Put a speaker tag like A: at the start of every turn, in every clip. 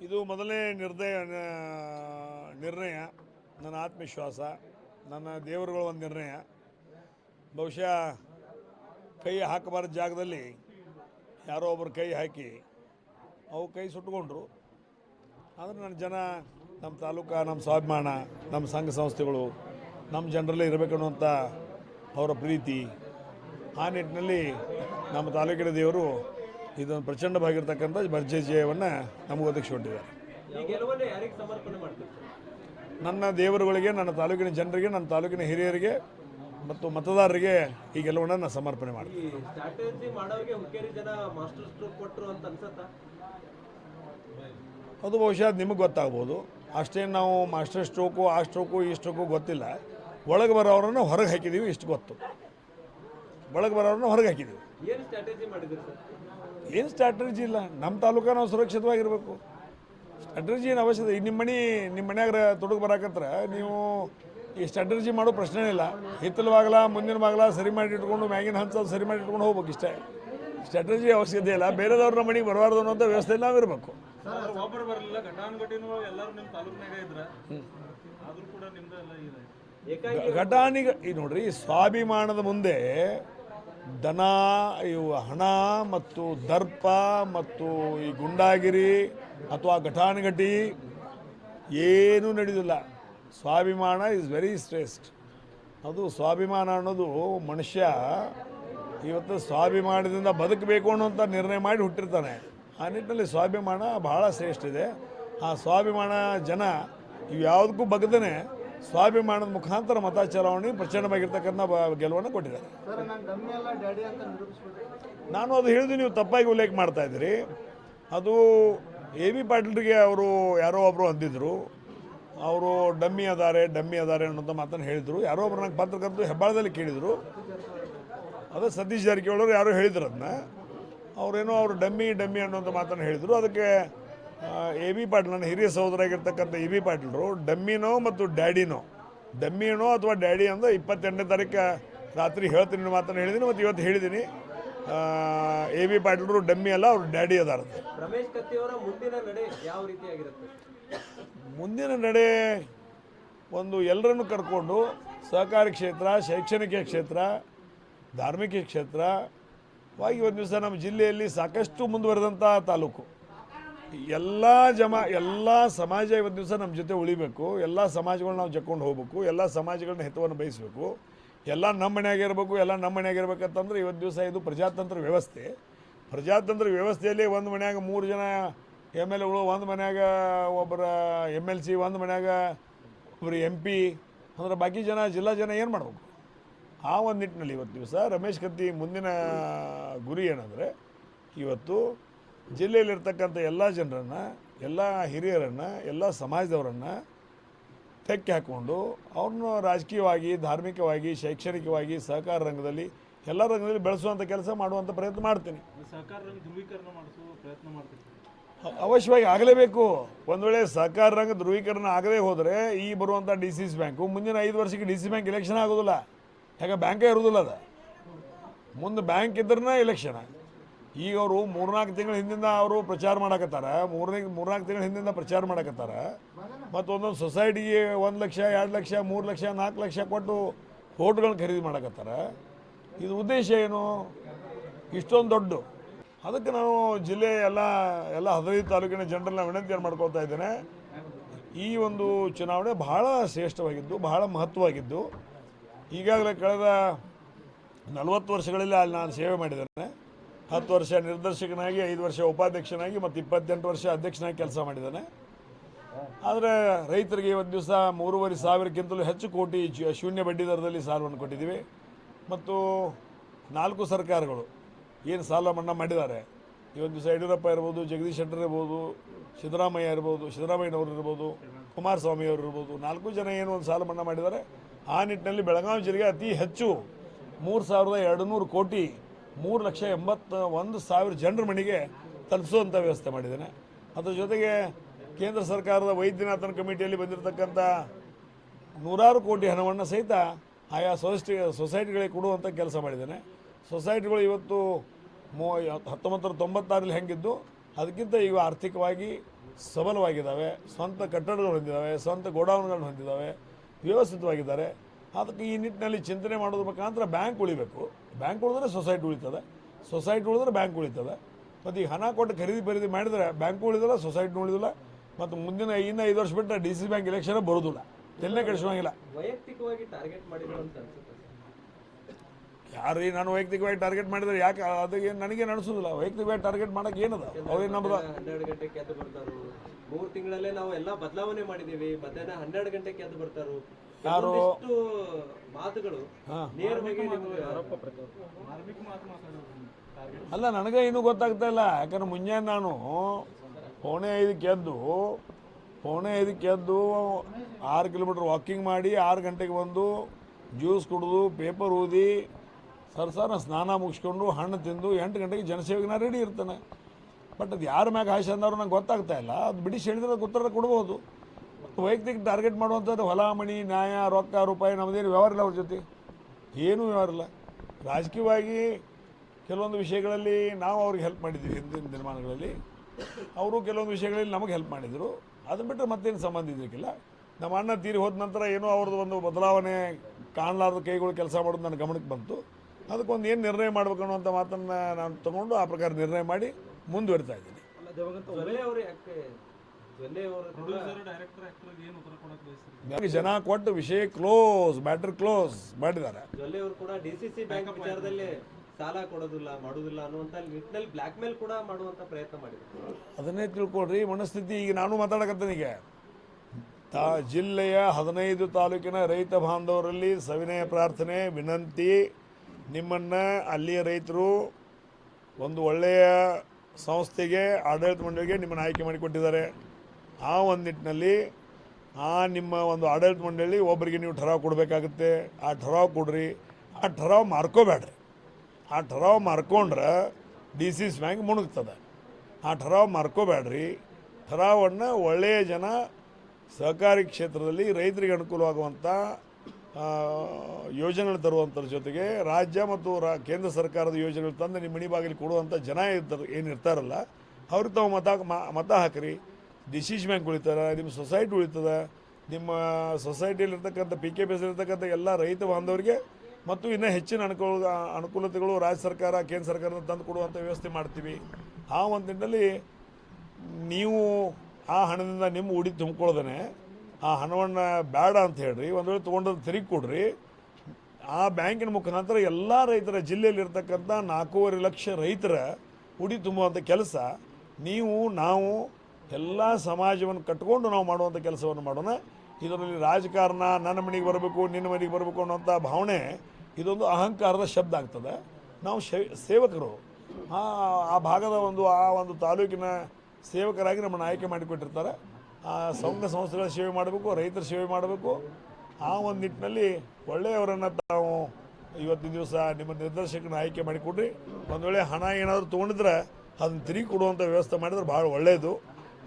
A: ಇದು ಮೊದಲನೇ ನಿರ್ದಯ ನಿರ್ಣಯ, ನನ್ನ ಆತ್ಮವಿಶ್ವಾಸ, ನನ್ನ ದೇವರುಗಳ ಒಂದು ನಿರ್ಣಯ. ಬಹುಶಃ ಕೈ ಹಾಕಬಾರ್ದ ಜಾಗದಲ್ಲಿ ಯಾರೋ ಒಬ್ಬರು ಕೈ ಹಾಕಿ ಅವು ಕೈ ಸುಟ್ಕೊಂಡ್ರು ಆದರೆ ನನ್ನ ಜನ, ನಮ್ಮ ತಾಲೂಕು, ನಮ್ಮ ಸ್ವಾಭಿಮಾನ, ನಮ್ಮ ಸಂಘ ಸಂಸ್ಥೆಗಳು, ನಮ್ಮ ಜನರಲ್ಲೇ ಇರಬೇಕು ಅನ್ನುವಂಥ ಅವರ ಪ್ರೀತಿ, ಆ ನಿಟ್ಟಿನಲ್ಲಿ ನಮ್ಮ ತಾಲೂಕಿನ ದೇವರು ಇದೊಂದು ಪ್ರಚಂಡವಾಗಿರ್ತಕ್ಕಂಥ ಭರ್ಜೆ ಜಯವನ್ನು ನಮಗೆ
B: ಮಾಡ್ತೀವಿ
A: ನನ್ನ ದೇವರುಗಳಿಗೆ ನನ್ನ ತಾಲೂಕಿನ ಜನರಿಗೆ ನನ್ನ ತಾಲೂಕಿನ ಹಿರಿಯರಿಗೆ ಮತ್ತು ಮತದಾರರಿಗೆ ಈ ಗೆಲುವನ್ನು ನಾನು ಸಮರ್ಪಣೆ ಮಾಡ್ತೀನಿ. ಅದು ಬಹುಶಃ ನಿಮಗೆ ಗೊತ್ತಾಗ್ಬೋದು. ಅಷ್ಟೇ ನಾವು ಮಾಸ್ಟರ್ ಸ್ಟ್ರೋಕು ಆ ಸ್ಟ್ರೋಕು ಈ ಸ್ಟ್ರೋಕು ಗೊತ್ತಿಲ್ಲ. ಒಳಗೆ ಬರೋರನ್ನು ಹೊರಗೆ ಹಾಕಿದ್ದೀವಿ ಇಷ್ಟು ಗೊತ್ತು. ಒಳಗೆ ಬರೋರನ್ನ ಹೊರಗೆ ಹಾಕಿದ್ದೀವಿ
B: ಏನು ಸ್ಟ್ರಾಟಜಿ
A: ಇಲ್ಲ? ನಮ್ಮ ತಾಲೂಕ ನಾವು ಸುರಕ್ಷಿತವಾಗಿರಬೇಕು. ಸ್ಟ್ರಾಟಜಿ ಏನು ಅವಶ್ಯಕತೆ? ಈಗ ನಿಮ್ಮ ಮನೆ ನಿಮ್ಮ ಮನ್ಯಾಗ ತೊಡಗು ಬರಾಕತ್ರ ನೀವು ಈ ಸ್ಟ್ರಾಟಜಿ ಮಾಡೋ ಪ್ರಶ್ನೆ ಇಲ್ಲ. ಹಿತ್ತಲ ಬಾಗಲ ಮುಂದಿನ ಬಾಗಲ ಸರಿ ಮಾಡಿ ಇಟ್ಕೊಂಡು ಮ್ಯಾಗಿನ ಹಂತ ಸರಿ ಮಾಡಿ ಇಟ್ಕೊಂಡು ಹೋಗ್ಬೇಕು ಇಷ್ಟೇ. ಸ್ಟ್ರಾಟಜಿ ಅವಶ್ಯಕತೆ ಇಲ್ಲ. ಬೇರೆದವ್ರ ನಮ್ಮ ಮನೆಗೆ ಬರಬಾರ್ದು ಅನ್ನೋಂಥ ವ್ಯವಸ್ಥೆಯಲ್ಲಿ ನಾವು ಇರಬೇಕು. ಘಟಾನಿಗ ಈ ನೋಡ್ರಿ ಸ್ವಾಭಿಮಾನದ ಮುಂದೆ ದನ, ಇವು ಹಣ ಮತ್ತು ದರ್ಪ ಮತ್ತು ಈ ಗುಂಡಾಗಿರಿ ಅಥವಾ ಘಟಾನುಘಟಿ ಏನೂ ನಡೆಯೋದಿಲ್ಲ ಸ್ವಾಭಿಮಾನ ಇಸ್ ವೆರಿ ಶ್ರೇಷ್ಠ ಅದು ಸ್ವಾಭಿಮಾನ ಅನ್ನೋದು ಮನುಷ್ಯ ಇವತ್ತು ಸ್ವಾಭಿಮಾನದಿಂದ ಬದುಕಬೇಕು ಅನ್ನೋಂಥ ನಿರ್ಣಯ ಮಾಡಿ ಹುಟ್ಟಿರ್ತಾನೆ. ಆ ನಿಟ್ಟಿನಲ್ಲಿ ಸ್ವಾಭಿಮಾನ ಭಾಳ ಶ್ರೇಷ್ಠ ಇದೆ. ಆ ಸ್ವಾಭಿಮಾನ ಜನ ಇವು ಯಾವುದಕ್ಕೂ ಬಗ್ದೇ ಸ್ವಾಭಿಮಾನದ ಮುಖಾಂತರ ಮತ ಚಲಾವಣೆ ಪ್ರಚಂಡವಾಗಿರ್ತಕ್ಕಂಥ ಗೆಲುವನ್ನು ಕೊಟ್ಟಿದ್ದಾರೆ.
C: ನಾನು
A: ಅದು ಹೇಳಿದ್ದು ನೀವು ತಪ್ಪಾಗಿ ಉಲ್ಲೇಖ ಮಾಡ್ತಾ ಇದ್ದೀರಿ. ಅದು ಎ ಬಿ ಪಾಟೀಲ್ರಿಗೆ ಅವರು ಯಾರೋ ಒಬ್ಬರು ಅಂದಿದ್ರು. ಅವರು ಡಮ್ಮಿ ಅದಾರೆ ಡಮ್ಮಿ ಅದಾರೆ ಅನ್ನೋಂಥ ಮಾತನ್ನು ಹೇಳಿದರು. ಯಾರೋ ಒಬ್ರು ನಂಗೆ ಪತ್ರಕರ್ತರು ಹೆಬ್ಬಾಳದಲ್ಲಿ ಕೇಳಿದರು. ಅದು ಸತೀಶ್ ಜಾರಕಿಹೊಳಿ ಯಾರೋ ಹೇಳಿದ್ರು ಅದನ್ನ. ಅವರೇನೋ ಅವರು ಡಮ್ಮಿ ಡಮ್ಮಿ ಅನ್ನೋಂಥ ಮಾತನ್ನು ಹೇಳಿದರು. ಅದಕ್ಕೆ ಎ ಬಿ ಪಾಟೀಲ್ ನನ್ನ ಹಿರಿಯ ಸಹೋದರಾಗಿರ್ತಕ್ಕಂಥ ಎ ಬಿ ಪಾಟೀಲ್ರು ಡಮ್ಮಿನೋ ಮತ್ತು ಡ್ಯಾಡಿನೋ. ಡಮ್ಮಿನೋ ಅಥವಾ ಡ್ಯಾಡಿ ಅಂದ್ರೆ ಇಪ್ಪತ್ತೆಂಟನೇ ತಾರೀಕು ರಾತ್ರಿ ಹೇಳ್ತೀನಿ ನಿಮ್ಮ ಮಾತನ್ನು ಹೇಳಿದ್ದೀನಿ ಮತ್ತು ಇವತ್ತು ಹೇಳಿದ್ದೀನಿ ಎ ಬಿ ಪಾಟೀಲ್ರು ಡಮ್ಮಿ ಅಲ್ಲ ಅವ್ರು ಡ್ಯಾಡಿ ಅದಾರದು
B: ರಮೇಶ್ ಕತ್ತಿಯವರ ಮುಂದಿನ ನಡೆ ಯಾವ ರೀತಿಯಾಗಿರುತ್ತೆ
A: ಮುಂದಿನ ನಡೆ ಒಂದು ಎಲ್ಲರನ್ನು ಕರ್ಕೊಂಡು ಸಹಕಾರಿ ಕ್ಷೇತ್ರ ಶೈಕ್ಷಣಿಕ ಕ್ಷೇತ್ರ ಧಾರ್ಮಿಕ ಕ್ಷೇತ್ರವಾಗಿ ಒಂದು ದಿವಸ ನಮ್ಮ ಜಿಲ್ಲೆಯಲ್ಲಿ ಸಾಕಷ್ಟು ಮುಂದುವರೆದಂಥ ತಾಲೂಕು. ಎಲ್ಲ ಜಮ, ಎಲ್ಲ ಸಮಾಜ ಇವತ್ತು ದಿವಸ ನಮ್ಮ ಜೊತೆ ಉಳಿಬೇಕು. ಎಲ್ಲ ಸಮಾಜಗಳನ್ನ ನಾವು ಜಕ್ಕೊಂಡು ಹೋಗ್ಬೇಕು. ಎಲ್ಲ ಸಮಾಜಗಳನ್ನ ಹಿತವನ್ನು ಬಯಸಬೇಕು. ಎಲ್ಲ ನಮ್ಮ ಮನ್ಯಾಗ ಇರಬೇಕು, ಎಲ್ಲ ನಮ್ಮ ಮನ್ಯಾಗ ಇರ್ಬೇಕಂತಂದ್ರೆ ಇವತ್ತು ದಿವಸ ಇದು ಪ್ರಜಾತಂತ್ರ ವ್ಯವಸ್ಥೆ. ಪ್ರಜಾತಂತ್ರ ವ್ಯವಸ್ಥೆಯಲ್ಲಿ ಒಂದು ಮನೆಯಾಗ ಮೂರು ಜನ ಎಂ ಎಲ್ ಎಗಳು ಒಂದು ಮನೆಯಾಗ ಒಬ್ಬರ ಎಂ ಎಲ್ ಸಿ, ಒಂದು ಮನೆಯಾಗ ಒಬ್ಬರು ಎಂ ಪಿ, ಅಂದ್ರೆ ಬಾಕಿ ಜನ, ಜಿಲ್ಲಾ ಜನ ಏನು ಮಾಡಬೇಕು? ಆ ಒಂದು ನಿಟ್ಟಿನಲ್ಲಿ ಇವತ್ತು ದಿವಸ ರಮೇಶ್ ಕತ್ತಿ ಮುಂದಿನ ಗುರಿ ಏನಂದರೆ ಇವತ್ತು ಜಿಲ್ಲೆಯಲ್ಲಿರ್ತಕ್ಕಂಥ ಎಲ್ಲ ಜನರನ್ನು ಎಲ್ಲ ಹಿರಿಯರನ್ನು ಎಲ್ಲ ಸಮಾಜದವರನ್ನು ತೆಕ್ಕಿ ಹಾಕ್ಕೊಂಡು ಅವ್ರನ್ನ ರಾಜಕೀಯವಾಗಿ ಧಾರ್ಮಿಕವಾಗಿ ಶೈಕ್ಷಣಿಕವಾಗಿ ಸಹಕಾರ ರಂಗದಲ್ಲಿ ಎಲ್ಲ ರಂಗದಲ್ಲಿ ಬೆಳೆಸುವಂಥ ಕೆಲಸ ಮಾಡುವಂಥ ಪ್ರಯತ್ನ ಮಾಡ್ತೀನಿ. ಅವಶ್ಯವಾಗಿ ಆಗಲೇಬೇಕು. ಒಂದು ವೇಳೆ ಸಹಕಾರ ರಂಗ ಧ್ರುವೀಕರಣ ಆಗದೇ ಹೋದರೆ ಈ ಬರುವಂಥ ಡಿ ಸಿ ಸಿ ಬ್ಯಾಂಕು ಮುಂದಿನ ಐದು ವರ್ಷಕ್ಕೆ ಡಿ ಸಿ ಬ್ಯಾಂಕ್ ಎಲೆಕ್ಷನ್ ಆಗೋದಿಲ್ಲ. ಯಾಕೆ ಬ್ಯಾಂಕೇ ಇರೋದಿಲ್ಲ ಅದು. ಮುಂದೆ ಬ್ಯಾಂಕ್ ಇದ್ರನ್ನ ಎಲೆಕ್ಷನ್ ಈಗ ಅವರು ಮೂರ್ನಾಲ್ಕು ತಿಂಗಳ ಹಿಂದಿಂದ ಅವರು ಪ್ರಚಾರ ಮಾಡಕತ್ತಾರ. ಮೂರನೇ ಮೂರ್ನಾಲ್ಕು ತಿಂಗಳ ಹಿಂದಿಂದ ಪ್ರಚಾರ ಮಾಡಕತ್ತಾರ. ಮತ್ತು ಒಂದೊಂದು ಸೊಸೈಟಿಗೆ ಒಂದು ಲಕ್ಷ, ಎರಡು ಲಕ್ಷ, ಮೂರು ಲಕ್ಷ, ನಾಲ್ಕು ಲಕ್ಷ ಕೊಟ್ಟು ಓಟ್ಗಳನ್ನ ಖರೀದಿ ಮಾಡಕತ್ತಾರ. ಇದು ಉದ್ದೇಶ ಏನು? ಇಷ್ಟೊಂದು ದೊಡ್ಡ. ಅದಕ್ಕೆ ನಾನು ಜಿಲ್ಲೆ ಎಲ್ಲ ಎಲ್ಲ ಹದಿನೈದು ತಾಲೂಕಿನ ಜನರನ್ನ ವಿನಂತಿಯನ್ನು ಮಾಡ್ಕೊಳ್ತಾ ಇದ್ದೇನೆ, ಈ ಒಂದು ಚುನಾವಣೆ ಬಹಳ ಶ್ರೇಷ್ಠವಾಗಿದ್ದು, ಬಹಳ ಮಹತ್ವವಾಗಿದ್ದು. ಈಗಾಗಲೇ ಕಳೆದ ನಲವತ್ತು ವರ್ಷಗಳಲ್ಲಿ ಅಲ್ಲಿ ನಾನು ಸೇವೆ ಮಾಡಿದ್ದೇನೆ. ಹತ್ತು ವರ್ಷ ನಿರ್ದೇಶಕನಾಗಿ, ಐದು ವರ್ಷ ಉಪಾಧ್ಯಕ್ಷನಾಗಿ, ಮತ್ತು ಇಪ್ಪತ್ತೆಂಟು ವರ್ಷ ಅಧ್ಯಕ್ಷನಾಗಿ ಕೆಲಸ ಮಾಡಿದ್ದಾನೆ. ಆದರೆ ರೈತರಿಗೆ ಇವತ್ತು ದಿವಸ ಮೂರುವರೆ ಸಾವಿರಕ್ಕಿಂತಲೂ ಹೆಚ್ಚು ಕೋಟಿ ಶೂನ್ಯ ಬಡ್ಡಿ ದರದಲ್ಲಿ ಸಾಲವನ್ನು ಕೊಟ್ಟಿದ್ದೀವಿ. ಮತ್ತು ನಾಲ್ಕು ಸರ್ಕಾರಗಳು ಏನು ಸಾಲ ಮನ್ನಾ ಮಾಡಿದ್ದಾರೆ? ಇವತ್ತು ದಿವಸ ಯಡಿಯೂರಪ್ಪ ಇರ್ಬೋದು, ಜಗದೀಶ್ ಶೆಟ್ಟರ್ ಇರ್ಬೋದು, ಸಿದ್ದರಾಮಯ್ಯ ಇರ್ಬೋದು, ಸಿದ್ದರಾಮಯ್ಯನವರು ಇರ್ಬೋದು ಕುಮಾರಸ್ವಾಮಿಯವರು ಇರ್ಬೋದು, ನಾಲ್ಕು ಜನ ಏನು ಒಂದು ಸಾಲ ಮನ್ನಾ ಮಾಡಿದ್ದಾರೆ? ಆ ನಿಟ್ಟಿನಲ್ಲಿ ಬೆಳಗಾವಿ ಜಿಲ್ಲೆಗೆ ಅತಿ ಹೆಚ್ಚು ಮೂರು ಸಾವಿರದ ಎರಡು ನೂರು ಕೋಟಿ ಮೂರು ಲಕ್ಷ ಎಂಬತ್ತ ಒಂದು ಸಾವಿರ ಜನರ ಮನೆಗೆ ತಲುಪಿಸುವಂಥ ವ್ಯವಸ್ಥೆ ಮಾಡಿದ್ದೇನೆ. ಅದರ ಜೊತೆಗೆ ಕೇಂದ್ರ ಸರ್ಕಾರದ ವೈದ್ಯನಾಥನ ಕಮಿಟಿಯಲ್ಲಿ ಬಂದಿರತಕ್ಕಂಥ ನೂರಾರು ಕೋಟಿ ಹಣವನ್ನು ಸಹಿತ ಆಯಾ ಸೊಸೈಟಿ, ಸೊಸೈಟಿಗಳಿಗೆ ಕೊಡುವಂಥ ಕೆಲಸ ಮಾಡಿದ್ದೇನೆ. ಸೊಸೈಟಿಗಳು ಇವತ್ತು ಮೂ, ಹತ್ತೊಂಬತ್ತು ತೊಂಬತ್ತಾರಲ್ಲಿ ಹೆಂಗಿದ್ದು, ಅದಕ್ಕಿಂತ ಈಗ ಆರ್ಥಿಕವಾಗಿ ಸಬಲವಾಗಿದ್ದಾವೆ. ಸ್ವಂತ ಕಟ್ಟಡಗಳು ಹೊಂದಿದ್ದಾವೆ, ಸ್ವಂತ ಗೋಡೌನ್ಗಳನ್ನು ಹೊಂದಿದ್ದಾವೆ, ವ್ಯವಸ್ಥಿತವಾಗಿದ್ದಾರೆ. ಅದಕ್ಕೆ ಈ ನಿಟ್ಟಿನಲ್ಲಿ ಚಿಂತನೆ ಮಾಡೋದ್ರ ಮುಖಾಂತರ ಬ್ಯಾಂಕ್ ಉಳಿಬೇಕು. ಬ್ಯಾಂಕ್ ಉಳಿದ್ರೆ ಸೊಸೈಟಿ ಉಳಿತದೆ. ಸೊಸೈಟಿ ಉಳಿದ್ರೆ ಬ್ಯಾಂಕ್ ಉಳಿತದೆ. ಮತ್ತು ಈಗ ಹಣ ಕೊಟ್ಟು ಖರೀದಿ ಖರೀದಿ ಮಾಡಿದರೆ ಬ್ಯಾಂಕ್ ಉಳಿದಿಲ್ಲ ಸೊಸೈಟಿ ಉಳಿದಿಲ್ಲ. ಮತ್ತು ಮುಂದಿನ ಇನ್ನು ಐದು ವರ್ಷ ಬಿಟ್ಟರೆ ಡಿ ಸಿ ಬ್ಯಾಂಕ್ ಎಲೆಕ್ಷನ್ ಬರೋದಿಲ್ಲ. ಎಲ್ಲೇ ಕಡಿಸುವಂಗಿಲ್ಲ.
B: ವೈಯಕ್ತಿಕವಾಗಿ ಟಾರ್ಗೆಟ್
A: ಯಾರು ನಾನು ವೈಯಕ್ತಿಕವಾಗಿ ಟಾರ್ಗೆಟ್ ಮಾಡಿದ್ರೆ ಯಾಕೆ ಅದಕ್ಕೆ ನನಗೇನು ಅನಿಸೋದಿಲ್ಲ. ವೈಯಕ್ತಿಕವಾಗಿ ಟಾರ್ಗೆಟ್ ಮಾಡೋಕೆ ಏನದ? ಅವ್ರೇನು ನಮ್ಮದು
B: ಮೂರು ತಿಂಗಳಲ್ಲೇ ನಾವು ಎಲ್ಲ ಬದಲಾವಣೆ ಮಾಡಿದೀವಿ ಮಧ್ಯಾಹ್ನ ಹನ್ನೆರಡು ಗಂಟೆಗೆ ಎದ್ದು ಬರ್ತಾರು.
A: ಯಾರು?
B: ಮಾತುಗಳು. ನೇರವಾಗಿ
A: ಅಲ್ಲ ನನಗೆ ಇನ್ನೂ ಗೊತ್ತಾಗ್ತಾ ಇಲ್ಲ. ಯಾಕಂದ್ರೆ ಮುಂಜಾನೆ ನಾನು ಪೌಣೆ ಐದಕ್ಕೆ ಎದ್ದು ಪೌಣೆ ಐದಕ್ಕೆ ಎದ್ದು ಆರು ಕಿಲೋಮೀಟ್ರ್ ವಾಕಿಂಗ್ ಮಾಡಿ ಆರು ಗಂಟೆಗೆ ಬಂದು ಜ್ಯೂಸ್ ಕುಡಿದು ಪೇಪರ್ ಊದಿ ಸರ್ ಸರ್ ಸ್ನಾನ ಮುಗಿಸ್ಕೊಂಡು ಹಣ್ಣು ತಿಂದು ಎಂಟು ಗಂಟೆಗೆ ಜನಸೇವೆಗೆ ನಾ ರೆಡಿ ಇರ್ತಾನೆ. ಬಟ್ ಅದು ಯಾರ ಮ್ಯಾಗ ಆಶೆ ಅಂದರೂ ನಂಗೆ ಗೊತ್ತಾಗ್ತಾ ಇಲ್ಲ. ಅದು ಬಿಡಿಸಿ ಹೇಳಿದ್ರೆ ಉತ್ತರ ಕೊಡ್ಬೋದು. ವೈಯಕ್ತಿಕ ಟಾರ್ಗೆಟ್ ಮಾಡುವಂಥದ್ದು ಹೊಲ ಮಣಿ ನ್ಯಾಯ, ರೊಕ್ಕ, ರೂಪಾಯಿ ನಮ್ಮದೇನು ವ್ಯವಹಾರ ಇಲ್ಲ ಅವ್ರ ಜೊತೆ. ಏನೂ ವ್ಯವಹಾರ ಇಲ್ಲ. ರಾಜಕೀಯವಾಗಿ ಕೆಲವೊಂದು ವಿಷಯಗಳಲ್ಲಿ ನಾವು ಅವ್ರಿಗೆ ಹೆಲ್ಪ್ ಮಾಡಿದ್ದೀವಿ ಹಿಂದಿನ ದಿನಮಾನಗಳಲ್ಲಿ. ಅವರು ಕೆಲವೊಂದು ವಿಷಯಗಳಲ್ಲಿ ನಮಗೆ ಹೆಲ್ಪ್ ಮಾಡಿದರು. ಅದನ್ನು ಬಿಟ್ಟರೆ ಮತ್ತೇನು ಸಂಬಂಧ ಇದಕ್ಕಿಲ್ಲ ನಮ್ಮ ಅಣ್ಣ ತೀರಿ ಹೋದ ನಂತರ ಏನೋ ಅವ್ರದ್ದು ಒಂದು ಬದಲಾವಣೆ ಕಾಣಲಾರದ ಕೈಗಳು ಕೆಲಸ ಮಾಡೋದು ನನ್ನ ಗಮನಕ್ಕೆ ಬಂತು. ಅದಕ್ಕೊಂದು ಏನು ನಿರ್ಣಯ ಮಾಡ್ಬೇಕು ಅನ್ನುವಂಥ ಮಾತನ್ನು ನಾನು ತಗೊಂಡು ಆ ಪ್ರಕಾರ ನಿರ್ಣಯ ಮಾಡಿ ಮುಂದುವರಿತಾ ಇದ್ದೀನಿ. ನಮಗೆ ಜನ ಕೊಟ್ಟು ವಿಷಯ ಕ್ಲೋಸ್ ಮ್ಯಾಟರ್ ಕ್ಲೋಸ್ ಮಾಡಿದ್ದಾರೆ.
B: ಸಾಲ ಕೊಡೋದಿಲ್ಲ ಮಾಡೋದಿಲ್ಲ ಅನ್ನುವಂತ ನಿಟ್ಟಿನಲ್ಲಿ ಬ್ಲ್ಯಾಕ್ ಮೇಲ್ ಕೂಡ ಮಾಡುವಂತ ಪ್ರಯತ್ನ ಮಾಡಿದ್ರು
A: ಅದನ್ನೇ ತಿಳ್ಕೊಳ್ರಿ ಮನಸ್ಥಿತಿ ಈಗ ನಾನು ಮಾತಾಡಕತ್ತೀನಿ ಈಗ. ತಾ ಜಿಲ್ಲೆಯ ಹದಿನೈದು ತಾಲೂಕಿನ ರೈತ ಬಾಂಧವರಲ್ಲಿ ಸವಿನಯ ಪ್ರಾರ್ಥನೆ ವಿನಂತಿ ನಿಮ್ಮನ್ನು ಅಲ್ಲಿಯ ರೈತರು ಒಂದು ಒಳ್ಳೆಯ ಸಂಸ್ಥೆಗೆ, ಆಡಳಿತ ಮಂಡಳಿಗೆ ನಿಮ್ಮನ್ನು ಆಯ್ಕೆ ಮಾಡಿಕೊಟ್ಟಿದ್ದಾರೆ. ಆ ಒಂದು ನಿಟ್ಟಿನಲ್ಲಿ ಆ ನಿಮ್ಮ ಒಂದು ಆಡಳಿತ ಮಂಡಳಿ ಒಬ್ಬರಿಗೆ ನೀವು ಠರಾವ್ ಕೊಡಬೇಕಾಗುತ್ತೆ. ಆ ಠರಾವ್ ಕೊಡ್ರಿ. ಆ ಠರಾವ್ ಮಾರ್ಕೋಬೇಡ್ರಿ. ಆ ಠರಾವ್ ಮಾರ್ಕೊಂಡ್ರೆ ಡಿ ಸಿ ಸಿ ಬ್ಯಾಂಕ್ ಮುಣುಗ್ತದೆ. ಆ ಠರಾವ್ ಮಾರ್ಕೋಬೇಡ್ರಿ. ಠರಾವನ್ನು ಒಳ್ಳೆಯ ಜನ ಸಹಕಾರಿ ಕ್ಷೇತ್ರದಲ್ಲಿ ರೈತರಿಗೆ ಅನುಕೂಲವಾಗುವಂಥ ಯೋಜನೆಗಳು ತರುವಂಥದ್ರ ಜೊತೆಗೆ ರಾಜ್ಯ ಮತ್ತು ರಾ, ಕೇಂದ್ರ ಸರ್ಕಾರದ ಯೋಜನೆಗಳು ತಂದು ನಿಮ್ಮ ಮಣಿ ಬಾಗಿಲು ಕೊಡುವಂಥ ಜನ ಇರ್ತಾರೆ, ಏನು ಇರ್ತಾರಲ್ಲ, ಅವ್ರಿಗೆ ತಾವು ಮತ ಮತ ಹಾಕಿರಿ. ಡಿಸಿಸ್ ಬ್ಯಾಂಕ್ ಉಳಿತಾರೆ, ನಿಮ್ಮ ಸೊಸೈಟಿ ಉಳಿತದೆ. ನಿಮ್ಮ ಸೊಸೈಟಿಯಲ್ಲಿರ್ತಕ್ಕಂಥ ಪಿ ಕೆ ಪಿ ಎಸ್ಲಿರ್ತಕ್ಕಂಥ ಎಲ್ಲ ರೈತ ಬಾಂಧವರಿಗೆ ಮತ್ತು ಇನ್ನೂ ಹೆಚ್ಚಿನ ಅನುಕೂಲ, ಅನುಕೂಲತೆಗಳು ರಾಜ್ಯ ಸರ್ಕಾರ, ಕೇಂದ್ರ ಸರ್ಕಾರದಿಂದ ತಂದು ಕೊಡುವಂಥ ವ್ಯವಸ್ಥೆ ಮಾಡ್ತೀವಿ. ಆ ಒಂದಿನಲ್ಲಿ ನೀವು ಆ ಹಣದಿಂದ ನಿಮ್ಮ ಉಡಿ ತುಂಬ್ಕೊಳ್ದೇ ಆ ಹಣವನ್ನು ಬೇಡ ಅಂತ ಹೇಳ್ರಿ, ಒಂದು ವೇಳೆ ತೊಗೊಂಡದ್ದು ತಿರುಗಿ ಕೊಡ್ರಿ. ಆ ಬ್ಯಾಂಕಿನ ಮುಖಾಂತರ ಎಲ್ಲ ರೈತರ ಜಿಲ್ಲೆಯಲ್ಲಿರ್ತಕ್ಕಂಥ ನಾಲ್ಕೂವರೆ ಲಕ್ಷ ರೈತರ ಉಡಿ ತುಂಬುವಂಥ ಕೆಲಸ. ನೀವು, ನಾವು ಎಲ್ಲ ಸಮಾಜವನ್ನು ಕಟ್ಕೊಂಡು ನಾವು ಮಾಡುವಂಥ ಕೆಲಸವನ್ನು ಮಾಡೋಣ. ಇದರಲ್ಲಿ ರಾಜಕಾರಣ, ನನ್ನ ಮನೆಗೆ ಬರಬೇಕು, ನಿನ್ನ ಮನೆಗೆ ಬರಬೇಕು ಅನ್ನೋಂಥ ಭಾವನೆ ಇದೊಂದು ಅಹಂಕಾರದ ಶಬ್ದ ಆಗ್ತದೆ. ನಾವು ಸೇವಕರು. ಆ ಭಾಗದ ಒಂದು, ಆ ಒಂದು ತಾಲೂಕಿನ ಸೇವಕರಾಗಿ ನಮ್ಮನ್ನು ಆಯ್ಕೆ ಮಾಡಿಕೊಟ್ಟಿರ್ತಾರೆ. ಆ ಸಂಘ ಸಂಸ್ಥೆಗಳ ಸೇವೆ ಮಾಡಬೇಕು, ರೈತರ ಸೇವೆ ಮಾಡಬೇಕು. ಆ ಒಂದು ನಿಟ್ಟಿನಲ್ಲಿ ಒಳ್ಳೆಯವರನ್ನು ತಾವು ಇವತ್ತಿನ ದಿವಸ ನಿಮ್ಮ ನಿರ್ದೇಶಕನ ಆಯ್ಕೆ ಮಾಡಿಕೊಡ್ರಿ. ಒಂದು ವೇಳೆ ಹಣ ಏನಾದರೂ ತೊಗೊಂಡಿದ್ರೆ ಅದನ್ನು ತಿರುಗಿ ಕೊಡುವಂಥ ವ್ಯವಸ್ಥೆ ಮಾಡಿದ್ರೆ ಭಾಳ ಒಳ್ಳೆಯದು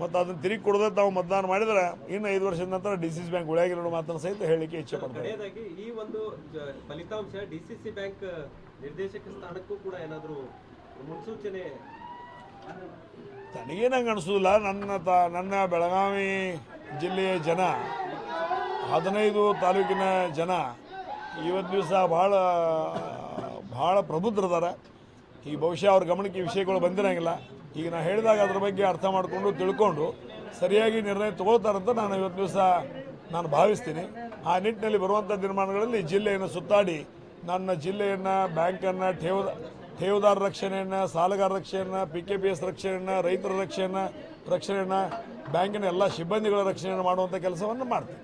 A: ಮತ್ತು ಅದನ್ನು ತಿರುಗಿ ಕೊಡದೆ ತಾವು ಮತದಾನ ಮಾಡಿದ್ರೆ ಇನ್ನು ಐದು ವರ್ಷದ ನಂತರ ಡಿ ಸಿ ಸಿ ಬ್ಯಾಂಕ್ ಉಳಿಯಾಗಿರೋ ಮಾತನ್ನು ಸಹಿತ ಹೇಳಲಿಕ್ಕೆ ಇಚ್ಛೆ ಪಡ್ತಾರೆ.
B: ಈ ಒಂದು ಫಲಿತಾಂಶ ಡಿ ಸಿ ಸಿ ಬ್ಯಾಂಕ್ ನಿರ್ದೇಶಕ ಸ್ಥಾನಕ್ಕೂ ಕೂಡ ಏನಾದರೂ ಮುನ್ಸೂಚನೆ
A: ನನಗೇನಂಗೆ ಅನಿಸೋದಿಲ್ಲ. ನನ್ನ ತ, ನನ್ನ ಬೆಳಗಾವಿ ಜಿಲ್ಲೆಯ ಜನ, ಹದಿನೈದು ತಾಲೂಕಿನ ಜನ ಇವತ್ತು ದಿವಸ ಭಾಳ ಭಾಳ ಪ್ರಬುದ್ಧರಿದ್ದಾರೆ ಈ ಬಹುಶಃ ಅವ್ರ ಗಮನಕ್ಕೆ ವಿಷಯಗಳು ಬಂದಿರಂಗಿಲ್ಲ. ಈಗ ನಾನು ಹೇಳಿದಾಗ ಅದ್ರ ಬಗ್ಗೆ ಅರ್ಥ ಮಾಡಿಕೊಂಡು ತಿಳ್ಕೊಂಡು ಸರಿಯಾಗಿ ನಿರ್ಣಯ ತಗೊಳ್ತಾರಂತ ನಾನು ಇವತ್ತು ದಿವಸ ನಾನು ಭಾವಿಸ್ತೀನಿ. ಆ ನಿಟ್ಟಿನಲ್ಲಿ ಬರುವಂಥ ದಿನಮಾನಗಳಲ್ಲಿ ಜಿಲ್ಲೆಯನ್ನು ಸುತ್ತಾಡಿ ನನ್ನ ಜಿಲ್ಲೆಯನ್ನು, ಬ್ಯಾಂಕನ್ನು ಠೇವ ಠೇವದಾರ ರಕ್ಷಣೆಯನ್ನು, ಸಾಲಗಾರ ರಕ್ಷಣೆಯನ್ನು ಪಿ ಕೆ ಪಿ ಎಸ್ ರಕ್ಷಣೆಯನ್ನು, ರೈತರ ರಕ್ಷಣೆಯನ್ನು ರಕ್ಷಣೆಯನ್ನು, ಬ್ಯಾಂಕಿನ ಎಲ್ಲ ಸಿಬ್ಬಂದಿಗಳ ರಕ್ಷಣೆಯನ್ನು ಮಾಡುವಂಥ ಕೆಲಸವನ್ನು ಮಾಡ್ತೀನಿ